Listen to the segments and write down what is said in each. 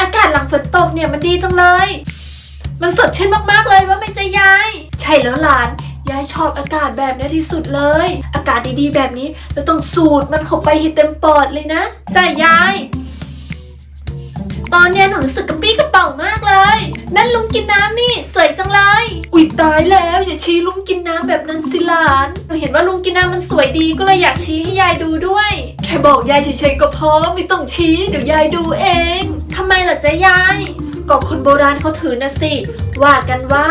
อากาศหลังฝนตกเนี่ยมันดีจังเลย มันสดชื่นมากๆเลยว่าไม่จะยาย ใช่แล้วหลาน ยายชอบอากาศแบบนี้ที่สุดเลย อากาศดีๆ แบบนี้เราต้องสูดมันเข้าไปให้เต็มปอดเลยนะจ้ายาย ตอนเนี้ยหนูรู้สึกกระปี้กระเป๋ามากเลย นั่นลุงกินน้ำนี่ สวยจังเลย อุ๊ยตายแล้ว อย่าชี้ลุงกินน้ำแบบนั้นสิหลาน หนูเห็นว่าลุงกินน้ำมันสวยดีก็เลยอยากชี้ให้ยายดูด้วย แค่บอกยายเฉยๆก็พอไม่ต้องชี้เดี๋ยวยายดูเองทำไมล่ะจ๊ะยายก็คนโบราณเขาถือนะสิ ว่ากันว่า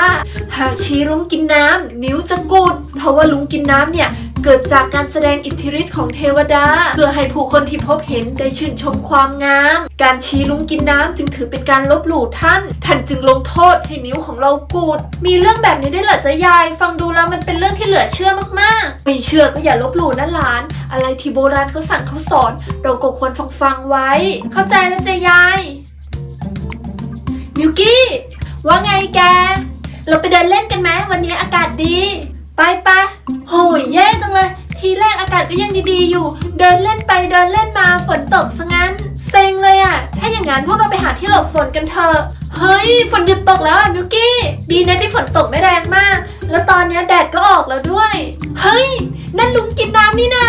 หากชี้ลุงกินน้ำนิ้วจะกุด เพราะว่าลุงกินน้ำเนี่ยเกิดจากการแสดงอิทธิฤทธิ์ของเทวดา เพื่อให้ผู้คนที่พบเห็นได้ชื่นชมความงาม การชี้ลุงกินน้ำจึงถือเป็นการลบหลู่ท่าน ท่านจึงลงโทษให้นิ้วของเรากูด มีเรื่องแบบนี้ได้วยเหรอจ๊ะยาย ฟังดูแล้วมันเป็นเรื่องที่เหลือเชื่อมากๆ ไม่เชื่อก็อย่าลบหลู่นะหลาน อะไรที่โบราณเขาสั่งเขาสอน เราก็ควรฟังฟังไว้ เข้าใจแล้วจ๊ะยายมิวกี้ ว่าไงแก เราไปเดินเล่นกันไหมวันนี้อากาศดี ไปปะโหยแย่จังเลย ทีแรกอากาศก็ยังดีๆอยู่ เดินเล่นไปเดินเล่นมาฝนตกซะงั้น เซ็งเลยอะถ้าอย่างนั้นพวกเราไปหาที่หลบฝนกันเถอะ เฮ้ยฝนหยุดตกแล้วอะมิวกี้ ดีนะที่ฝนตกไม่แรงมาก แล้วตอนนี้แดดก็ออกแล้วด้วย เฮ้ยนั่นลุงกินน้ำนี่นะ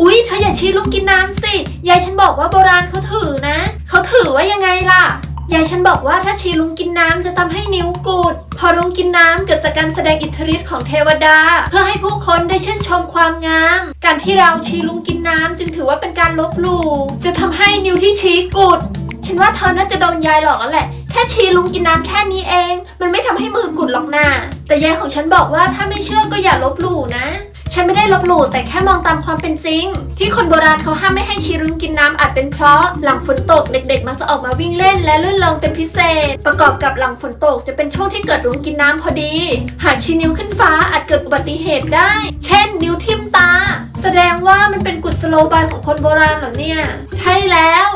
อุ๊ยเธออย่าชี้ลุงกินน้ำสิ ยายฉันบอกว่าโบราณเขาถือนะ เขาถือว่ายังไงล่ะ ยายฉันบอกว่าถ้าชี้ลุงกินน้ำจะทำให้นิ้วกูด พอลุงกินน้ำเกิดจากการแสดงอิทธิฤทธิ์ของเทวดา เพื่อให้ผู้คนได้ชื่นชมความงาม การที่เราชี้ลุงกินน้ำจึงถือว่าเป็นการลบหลู่จะทำให้นิ้วที่ชี้กุดฉันว่าเธอน่าจะโดนยายหลอกแล้วแหละแค่ชี้ลุงกินน้ำแค่นี้เอง มันไม่ทำให้มือกุดหรอกนะแต่ยายของฉันบอกว่าถ้าไม่เชื่อก็อย่าลบหลู่นะ ฉันไม่ได้ลบหลู่แต่แค่มองตามความเป็นจริง ที่คนโบราณเขาห้ามไม่ให้ชีรุ้งกินน้ำอาจเป็นเพราะหลังฝนตกเด็กๆ มักจะออกมาวิ่งเล่นและลื่นลงเป็นพิเศษ ประกอบกับหลังฝนตกจะเป็นช่วงที่เกิดรุ้งกินน้ำพอดี หากชี้นิ้วขึ้นฟ้าอาจเกิดอุบัติเหตุได้ เช่น นิ้วทิ่มตา แสดงว่ามันเป็นกุศโลบายของคนโบราณเหรอเนี่ย ใช่แล้ว